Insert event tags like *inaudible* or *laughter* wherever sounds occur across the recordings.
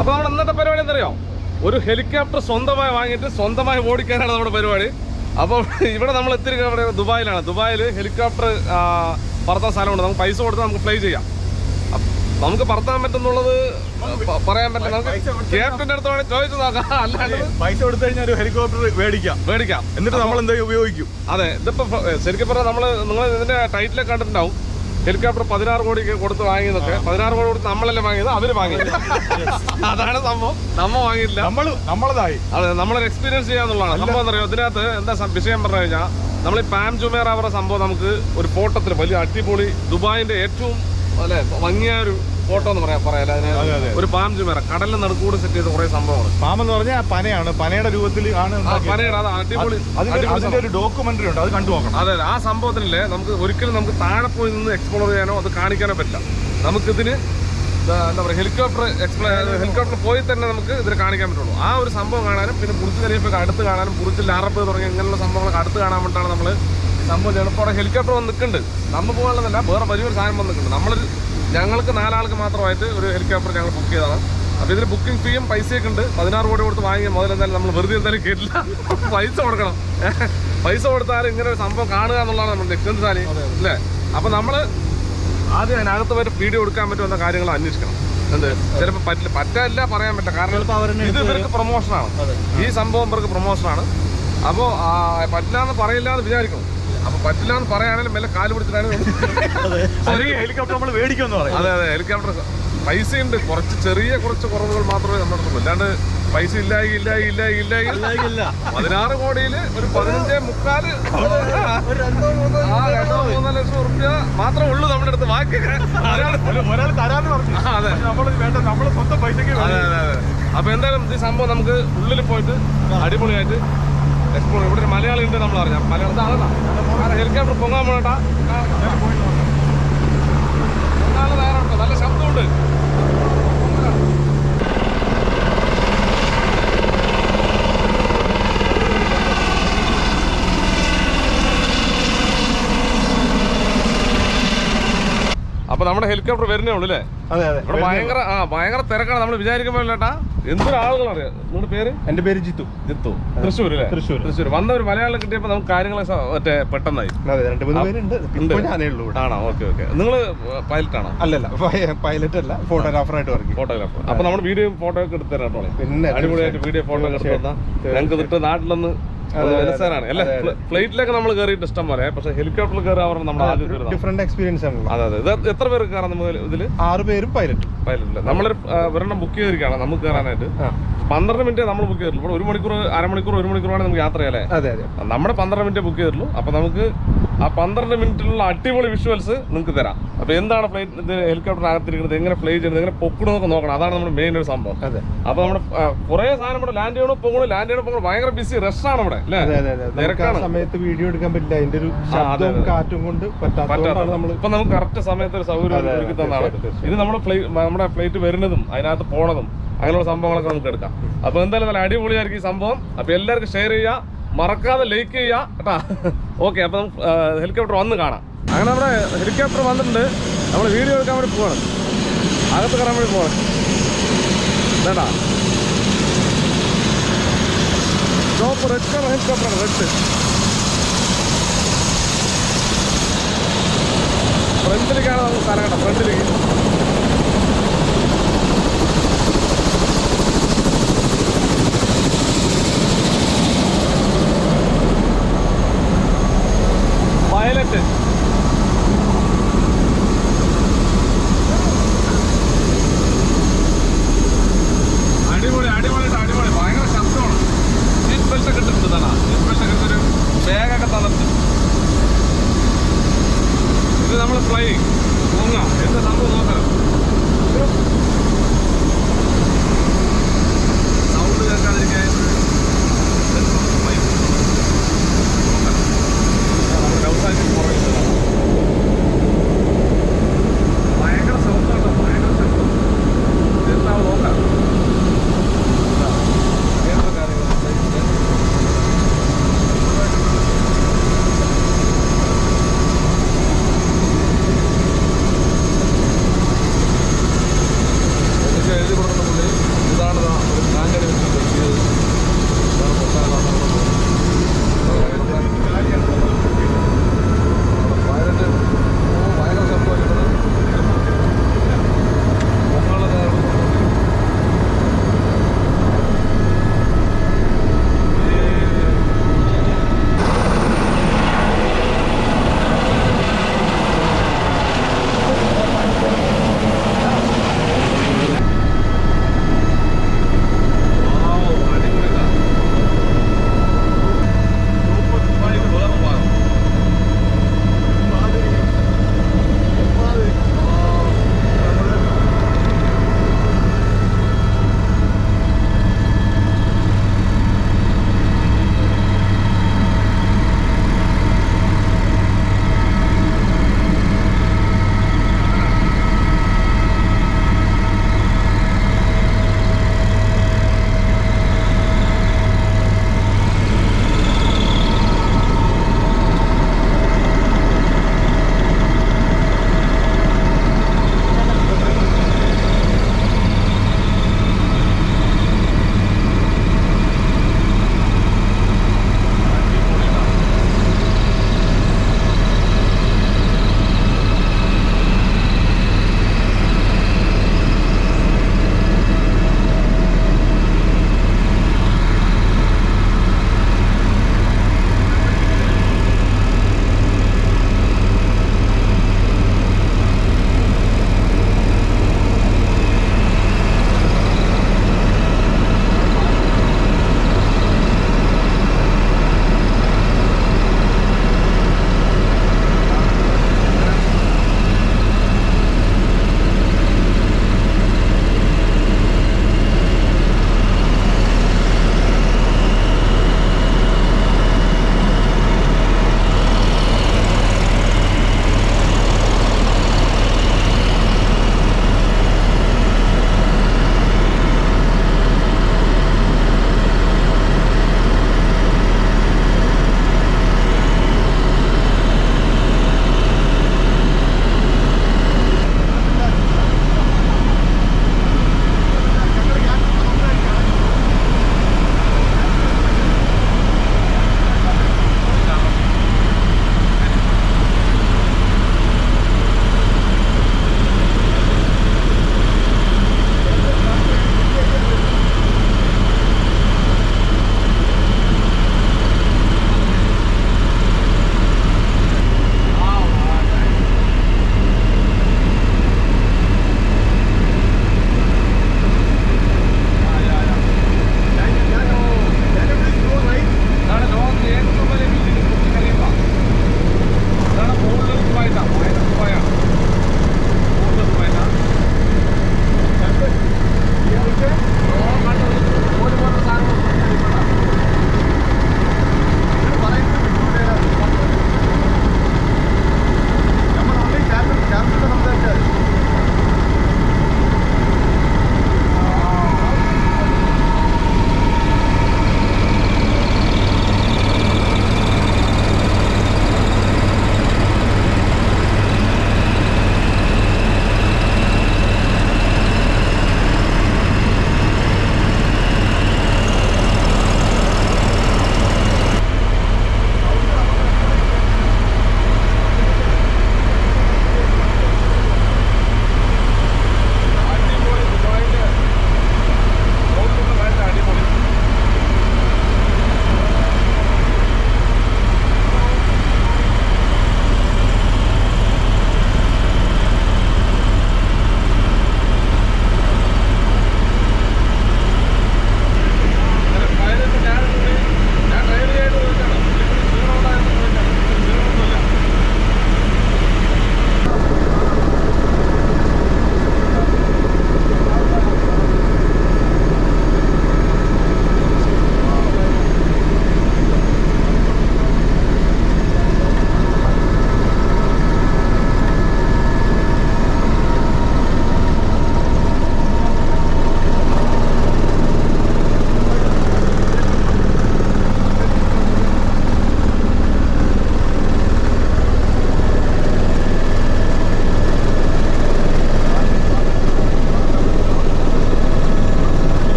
അപ്പോൾ നമ്മുടെ ഇന്നത്തെ പരിപാടി എന്തറിയോ? ഒരു ഹെലികോപ്റ്റർ സ്വന്തമായി വാങ്ങിയിട്ട് സ്വന്തമായി ഓടിക്കാനാണ് നമ്മുടെ പരിപാടി. അപ്പോൾ ഇവിടെ നമ്മൾ എത്തി ഇവിടെ ദുബായിലാണ്. ദുബായിൽ ഹെലികോപ്റ്റർ പറത്താൻ സ്ഥലമുണ്ട്. നമുക്ക് പൈസ കൊടുത്ത് നമുക്ക് ഫ്ലൈ ചെയ്യാം. നമുക്ക് പറത്താൻ പറ്റുന്നുള്ളത് പറയാൻ പറ്റില്ല. നമുക്ക് ക്യാപ്റ്റന്റെ അടുത്ത് വേണമെങ്കിൽ ചോദിച്ചു നോക്കാം. *laughs* അല്ലാണ്ട് പൈസ കൊടുത്തു കഴിഞ്ഞാൽ ഒരു ഹെലികോപ്റ്റർ മേടിക്കാം. മേടിക്കാം. എന്നിട്ട് നമ്മൾ എന്തെങ്കിലും ഉപയോഗിക്കും? അതെ ഇതിപ്പോ ശരിക്കും പറഞ്ഞാൽ നമ്മൾ നിങ്ങൾ ഇതിന്റെ ടൈറ്റിലൊക്കെ കണ്ടിട്ടുണ്ടാവും. ഹെലികോപ്റ്റർ പതിനാറ് കോടി കൊടുത്ത് വാങ്ങിയതൊക്കെ പതിനാറ് കോടി കൊടുത്ത് നമ്മളല്ലേ വാങ്ങിയത്? അവർ വാങ്ങി *laughs* അതാണ് സംഭവം. നമ്മ വാങ്ങിയില്ല. നമ്മൾ നമ്മളതായി. അതെ നമ്മളൊരു എക്സ്പീരിയൻസ് ചെയ്യാന്നുള്ളതാണ്. സംഭവം എന്താ പറയുക ഇതിനകത്ത് എന്താ വിഷയം പറഞ്ഞു കഴിഞ്ഞാൽ നമ്മൾ ഈ പാം ജുമേർ പറഞ്ഞ സംഭവം നമുക്ക് ഒരു ഫോട്ടത്തിൽ വലിയ അടിപൊളി ദുബായിന്റെ ഏറ്റവും അല്ലെ ഭംഗിയായ ഒരു ഫോട്ടോ എന്ന് പറയാം പറയാം. അതെ, അതെ. അതിന് ഒരു പാം ചുമേറ കടലിൽ നടുക്കൂടെ സെറ്റ് ചെയ്ത കുറെ സംഭവമാണ് പാം എന്ന് പറഞ്ഞാൽ പനയാണ്. പനയുടെ രൂപത്തിൽ ആണ് ആ ഉണ്ടാക്കിയത്. പനയുടെ അത് അടിപൊളി അതിന്റെ ഒരു ഡോക്യുമെന്ററി ഉണ്ട്. അത് കണ്ടു നോക്കണം. അതെ ആ സംഭവത്തിനില്ലേ നമുക്ക് ഒരിക്കലും നമുക്ക് താഴെ പോയി നിന്ന് എക്സ്പ്ലോർ ചെയ്യാനോ അത് കാണിക്കാനോ പറ്റില്ല. നമുക്കിതിന് എന്താ പറയുക ഹെലികോപ്റ്റർ എക്സ്പ്ലോ ഹെലികോപ്റ്റർ പോയി തന്നെ നമുക്ക് ഇതിന് കാണിക്കാൻ പറ്റുള്ളൂ. ആ ഒരു സംഭവം കാണാനും പിന്നെ പുറിച്ച് കലിയപ്പൊക്കെ അടുത്ത് കാണാനും പുറിച്ച് ലാറപ്പ് തുടങ്ങിയ ഇങ്ങനെയുള്ള സംഭവങ്ങളൊക്കെ അടുത്ത് കാണാൻ വേണ്ടിയിട്ടാണ് നമ്മൾ സംഭവം ചിലപ്പോൾ അവിടെ ഹെലികോപ്റ്റർ വന്ന് നിൽക്കുന്നുണ്ട്. നമ്മൾ പോകാനുള്ളതല്ല വേറെ വലിയൊരു സാധനം വന്നിട്ടുണ്ട് നിൽക്കുന്നുണ്ട്. നമ്മളൊരു ഞങ്ങൾക്ക് നാലാൾക്ക് മാത്രമായിട്ട് ഒരു ഹെലികോപ്റ്റർ ഞങ്ങൾ ബുക്ക് ചെയ്തതാണ്. അപ്പോൾ ഇതിന് ബുക്കിംഗ് ഫീയും പൈസയൊക്കെ ഉണ്ട്. പതിനാറ് കോടി കൊടുത്ത് വാങ്ങിയ മുതൽ എന്തായാലും നമ്മൾ വെറുതെ എന്തായാലും കേട്ടില്ല. പൈസ കൊടുക്കണം. പൈസ കൊടുത്താൽ ഇങ്ങനെ ഒരു സംഭവം കാണുക എന്നുള്ളതാണ് നമ്മുടെ ലക്ഷ്യം. സാലി അല്ലേ? അപ്പോൾ നമ്മൾ ആദ്യം അതിനകത്ത് വരെ വീഡിയോ കൊടുക്കാൻ പറ്റുന്ന കാര്യങ്ങൾ അന്വേഷിക്കണം. എന്ത്? ചിലപ്പോൾ പറ്റില്ല. പറ്റാല്ല പറയാൻ പറ്റില്ല. കാരണം ഇത് ഇവർക്ക് പ്രൊമോഷനാണ് ഈ സംഭവം ഇവർക്ക് പ്രൊമോഷനാണ് അപ്പോൾ പറ്റില്ല എന്ന് പറയില്ല എന്ന് വിചാരിക്കണം. അപ്പോൾ പറ്റില്ല എന്ന് പറയുകയാണെങ്കിലും മെല്ലെ കാൽ പിടിച്ചിട്ടാണ് ഹെലികോപ്റ്റർ നമ്മൾ മേടിക്കുമെന്ന് പറയും. അതെ അതെ. ഹെലികോപ്റ്റർ പൈസയുണ്ട്. കുറച്ച് ചെറിയ കുറച്ച് കുറവുകൾ മാത്രമേ നമ്മുടെ അല്ലാണ്ട് പൈസ ഇല്ലായി ഇല്ലായി ഇല്ലായി ഇല്ലായി. പതിനാറ് കോടിയിൽ ഒരു പതിനഞ്ചേ മുക്കാൽ. ആ രണ്ടോ മൂന്നോ ലക്ഷം റുപ്യ മാത്രമേ ഉള്ളൂ നമ്മുടെ അടുത്ത്. ബാക്കി ഒരാൾ തരാന്ന് പറഞ്ഞു. അതെ. വേണ്ട നമ്മൾ സ്വന്തം പൈസക്ക് അതെ അതെ അതെ. അപ്പൊ എന്തായാലും ഈ സംഭവം നമുക്ക് ഉള്ളിൽ പോയിട്ട് അടിപൊളിയായിട്ട് എക്സ്പ്ലോർ ഇവിടെ ഒരു മലയാളി ഉണ്ട് നമ്മൾ അറിയാം മലയാളം അതാണ് ഹെലികോപ്റ്റർ പൊങ്ങാൻ പോകട്ടാ പൊങ്ങാൻ തയ്യാറാട്ടോ നല്ല ശബ്ദമുണ്ട്. അപ്പൊ നമ്മുടെ ഹെലികോപ്റ്റർ വരുന്നേ ഉള്ളൂ അല്ലേ? അതെ അതെ. ഭയങ്കര ആ ഭയങ്കര തിരക്കാണ്. നമ്മൾ വിചാരിക്കുമ്പോൾ ചേട്ടാ എന്തൊരു ആളുകളറിയാം നിങ്ങളുടെ പേര്? എന്റെ പേര് ജിത്തു. ജിത്തു. തൃശ്ശൂർ അല്ലേ? തൃശ്ശൂർ. തൃശ്ശൂർ വന്ന ഒരു മലയാളം കിട്ടിയപ്പോൾ നമുക്ക് കാര്യങ്ങൾ മറ്റേ പെട്ടെന്നായി. അതെ രണ്ട് മൂന്ന് പേരുണ്ട്. ഉണ്ട്. ഇപ്പൊ ഞാനേ ഉള്ളൂ ആണോ? Okay okay. നിങ്ങൾ പൈലറ്റ് ആണോ അല്ലല്ല പൈലറ്റ് അല്ല ഫോട്ടോഗ്രാഫറായിട്ട് വർക്ക് ഫോട്ടോഗ്രാഫർ. അപ്പൊ നമ്മുടെ വീഡിയോ ഫോട്ടോ ഒക്കെ എടുത്തു തരാം പിന്നെ അടിപൊളിയായിട്ട് വീഡിയോ ഫോട്ടോ ഒക്കെ എടുത്തു തന്നാ ഞങ്ങൾക്ക് നാട്ടിലൊന്ന് മനസ്സിലാണ് അല്ലേ? ഫ്ലൈറ്റിലൊക്കെ നമ്മൾ കയറിയിട്ട് ഇഷ്ടം പോലെ പക്ഷെ ഹെലികോപ്റ്ററിൽ കയറാൻ നമ്മൾ ഡിഫറെന്റ് എക്സ്പീരിയൻസ് ആണല്ലോ അതെ അതെ. എത്ര പേര് നമുക്ക് ആറ് പേരും പൈലറ്റ് പൈലറ്റ് നമ്മളൊരു ആ, ഒരെണ്ണം ബുക്ക് ചെയ്തിരിക്കുകയാണ് നമുക്ക് കയറാനായിട്ട് പന്ത്രണ്ട് മിനിറ്റ് നമ്മൾ ബുക്ക് ചെയ്തിട്ടുള്ളൂ. ഒരു മണിക്കൂർ അരമണിക്കൂർ ഒരു മണിക്കൂറാണ് നമുക്ക് യാത്ര ചെയ്യാം അതെ അതെ. നമ്മുടെ പന്ത്രണ്ട് മിനിറ്റ് ബുക്ക് ചെയ്തിട്ടുള്ളൂ. അപ്പൊ നമുക്ക് ആ പന്ത്രണ്ട് മിനിറ്റിലുള്ള അടിപൊളി വിഷ്വൽസ് നിങ്ങൾക്ക് തരാം. അപ്പൊ എന്താണ് ഫ്ലൈറ്റ് ഹെലികോപ്റ്റർ അകത്തിരിക്കുന്നത്? എങ്ങനെ ഫ്ലൈ ചെയ്യുന്നത്? എങ്ങനെ പൊക്കണമെന്നൊക്കെ നോക്കണം. അതാണ് നമ്മുടെ മെയിൻ ഒരു സംഭവം. അതെ. അപ്പൊ നമ്മുടെ കുറെ സാധനം ഇവിടെ ലാൻഡ് ചെയ്യണോ പോകണോ ലാൻഡ് ചെയ്യണോ പോകണോ ഭയങ്കര ബിസി റഷാണ് ഇവിടെ അല്ലേ? സമയത്ത് വീഡിയോ എടുക്കാൻ പറ്റില്ല. അതിന്റെ ഒരു ശബ്ദവും കാറ്റും കൊണ്ട് ഇപ്പൊ നമുക്ക് കറക്റ്റ് സമയത്ത് ഒരു സൗകര്യം ഒരുക്കി തന്നാണ്. ഇത് നമ്മുടെ നമ്മുടെ ഫ്ലൈറ്റ് വരുന്നതും അതിനകത്ത് പോണതും അങ്ങനെയുള്ള സംഭവങ്ങളൊക്കെ നമുക്ക് എടുക്കാം. അപ്പൊ എന്തായാലും നല്ല അടിപൊളിയായിരിക്കും ഈ സംഭവം. അപ്പൊ എല്ലാവർക്കും ഷെയർ ചെയ്യുക. മറക്കാതെ ലൈക്ക് ചെയ്യുക കേട്ടാ ഓക്കെ അപ്പം ഹെലികോപ്റ്റർ വന്ന് കാണാം. അങ്ങനെ നമ്മുടെ ഹെലികോപ്റ്റർ വന്നിട്ടുണ്ട്. നമ്മൾ വീഡിയോ എടുക്കാൻ വേണ്ടി പോവാണ്. അകത്ത് കയറാൻ വേണ്ടി പോവാണ്. കേട്ടാ ടോപ്പ് റെഡ് കളർ ഹെലികോപ്റ്ററാണ് റെഡ് ഫ്രണ്ടിലേക്കാണ് നമുക്ക് സ്ഥലം കേട്ടോ ഫ്രണ്ടിലേക്ക് വയലറ്റ് അടിപൊളി അടിപൊളി ട്ടോ, അടിപൊളി ഭയങ്കര ശബ്ദമാണ് സീറ്റ് ബെൽറ്റ് ഒക്കെ ഇട്ടിട്ടുണ്ട് തന്നെ സീറ്റ് ബെൽറ്റ് ഒക്കെ ഇട്ടൊരു ബാഗൊക്കെ തന്നിട്ട് ഇത്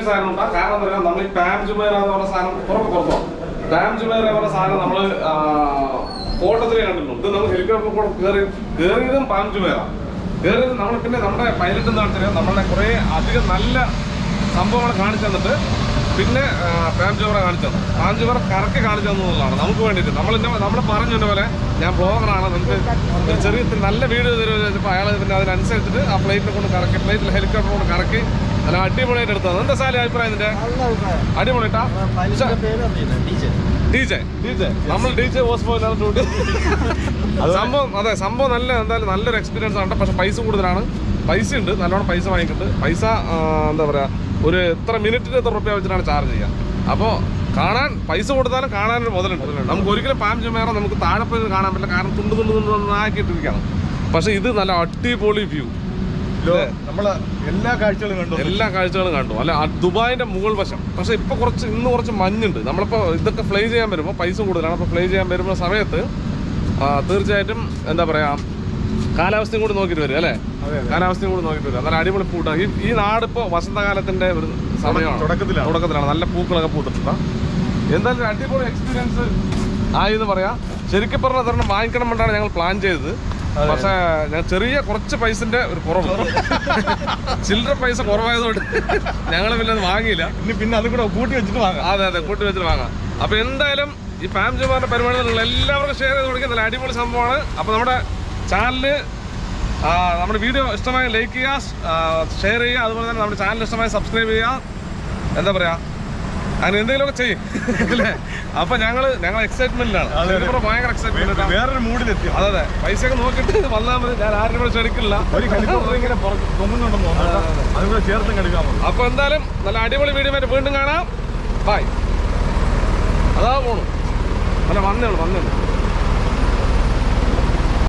അടിപൊളി സാധനം ഉണ്ടാകും കാരണം എന്താ പറയുക നമ്മൾ ഈ പാം ജുമേറ എന്ന് പറഞ്ഞ സാധനം പുറത്ത് പുറത്തോ പാം ജുമേറ എന്ന് പറഞ്ഞ സാധനം നമ്മൾ ഫോട്ടോത്തിലേ കണ്ടിട്ടുണ്ട് ഇത് നമ്മൾ ഹെലികോപ്റ്റർ കൂടെ കയറി കയറിയതും പാം ജുമേറ കയറിയത് നമ്മൾ പിന്നെ നമ്മുടെ പൈലറ്റ് എന്ന് വെച്ചാൽ നമ്മളെ കുറേ അധികം നല്ല സംഭവങ്ങൾ കാണിച്ചു തന്നിട്ട് പിന്നെ പാം ജുമേറ കാണിച്ചു തന്നു. പാം ജുമേറ കറക്കി കാണിച്ചു തന്നുള്ളതാണ് നമുക്ക് വേണ്ടിയിട്ട്. നമ്മൾ നമ്മൾ പറഞ്ഞു പോലെ ഞാൻ ബ്ലോഗറാണ് നമുക്ക് ചെറിയ നല്ല വീഡിയോ തരുമെന്ന് വെച്ചപ്പോൾ അയാൾ പിന്നെ അതിനനുസരിച്ചിട്ട് ആ പ്ലേറ്റിനെ കൊണ്ട് കറക്കി പ്ലേറ്റിൽ ഹെലികോപ്റ്റർ കൊണ്ട് കറക്കി നല്ല അടിപൊളിയായിട്ട് എടുത്തത് എന്താ സാലി അഭിപ്രായം ഇതിന്റെ അടിപൊളിട്ടാ ഡി ജെ. D J. നമ്മൾ ഡി ജെ സംഭവം അതെ സംഭവം നല്ല എന്തായാലും നല്ലൊരു എക്സ്പീരിയൻസ് ആണ് പക്ഷെ പൈസ കൂടുതലാണ്. പൈസ ഉണ്ട്. നല്ലോണം പൈസ വാങ്ങിക്കുന്നുണ്ട് പൈസ എന്താ പറയാ ഒരു എത്ര മിനിറ്റിന് എത്ര റുപ്യ വെച്ചിട്ടാണ് ചാർജ് ചെയ്യുക? അപ്പോൾ കാണാൻ പൈസ കൊടുത്താലും കാണാനൊരു മുതലുണ്ട് നമുക്ക് ഒരിക്കലും പാം ചുമേറ നമുക്ക് താഴെ പോയി കാണാൻ പറ്റില്ല. കാരണം തുണ്ട് തുണ്ട് തുണ്ട് ആക്കിയിട്ടിരിക്കുകയാണ്. പക്ഷെ ഇത് നല്ല അടിപൊളി വ്യൂ നമ്മൾ എല്ലാ കാഴ്ചകളും കണ്ടു. എല്ലാ കാഴ്ചകളും കണ്ടു. അല്ല ദുബായിന്റെ മുകൾ വശം. പക്ഷെ ഇപ്പൊ കുറച്ച് ഇന്ന് കുറച്ച് മഞ്ഞുണ്ട്. നമ്മളിപ്പോ ഇതൊക്കെ ഫ്ലൈ ചെയ്യാൻ വരുമ്പോൾ പൈസ കൂടുതലാണ്. അപ്പൊ ഫ്ലൈ ചെയ്യാൻ വരുന്ന സമയത്ത് തീർച്ചയായിട്ടും എന്താ പറയാ കാലാവസ്ഥയും കൂടെ നോക്കിയിട്ട് വരും അല്ലേ. കാലാവസ്ഥയും കൂടി നോക്കിയിട്ട് വരും. നല്ല അടിപൊളി പൂട്ടാണ് ഈ ഈ നാട് ഇപ്പോൾ വസന്തകാലത്തിന്റെ ഒരു സമയമാണ്. തുടക്കത്തിലാണ്. തുടക്കത്തിലാണ്. നല്ല പൂക്കളൊക്കെ പൂട്ടിട്ടുണ്ട് എന്തായാലും അടിപൊളി എക്സ്പീരിയൻസ് ആയി എന്ന് പറയാം. ശരിക്കും പറഞ്ഞാൽ ഒരെണ്ണം വാങ്ങിക്കണം കൊണ്ടാണ് ഞങ്ങൾ പ്ലാൻ ചെയ്തത്. പക്ഷേ ഞാൻ ചെറിയ കുറച്ച് പൈസന്റെ ഒരു കുറവ്. ചില്ലറ പൈസ കുറവായതുകൊണ്ട് ഞങ്ങൾ പിന്നെ അത് വാങ്ങിയില്ല. ഇനി പിന്നെ അത് കൂടെ കൂട്ടി വെച്ചിട്ട് വാങ്ങാം. അതെ അതെ കൂട്ടി വെച്ചിട്ട് വാങ്ങാം. അപ്പൊ എന്തായാലും ഈ ഫാം ജുമാറിന്റെ പരിപാടി നിങ്ങൾ എല്ലാവർക്കും ഷെയർ ചെയ്ത് കൊടുക്കുക. നല്ല അടിപൊളി സംഭവമാണ്. അപ്പൊ നമ്മുടെ ചാനൽ നമ്മുടെ വീഡിയോ ഇഷ്ടമായി ലൈക്ക് ചെയ്യുക ഷെയർ ചെയ്യുക അതുപോലെ തന്നെ നമ്മുടെ ചാനൽ ഇഷ്ടമായി സബ്സ്ക്രൈബ് ചെയ്യുക. എന്താ പറയുക അങ്ങനെ എന്തെങ്കിലുമൊക്കെ ചെയ്യും. *laughs* അല്ലേ? അപ്പൊ ഞങ്ങൾ ഞങ്ങൾ എക്സൈറ്റ്മെന്റിലാണ്. ഭയങ്കര എക്സൈറ്റ്മെന്റ് വേറൊരു മൂഡിലെത്തി അതെ അതെ. പൈസ ഒക്കെ നോക്കിട്ട് വന്നാൽ മതി. ഞാൻ ആരും കൂടെ ക്ഷണിക്കില്ല. ഒരു ഹെലികോപ്റ്റർ ഇങ്ങനെ പുറത്ത് പൊങ്ങുന്നുണ്ടെന്ന് തോന്നുന്നു. അതും കൂടെ ചേർത്തും കെടുക്കാൻ പോകും അപ്പൊ എന്തായാലും നല്ല അടിപൊളി വീഡിയോ ആയിട്ട് വീണ്ടും കാണാം. ബൈ അതാ പോണു. അല്ല വന്നേ ഉള്ളൂ വന്നേ ഉള്ളൂ.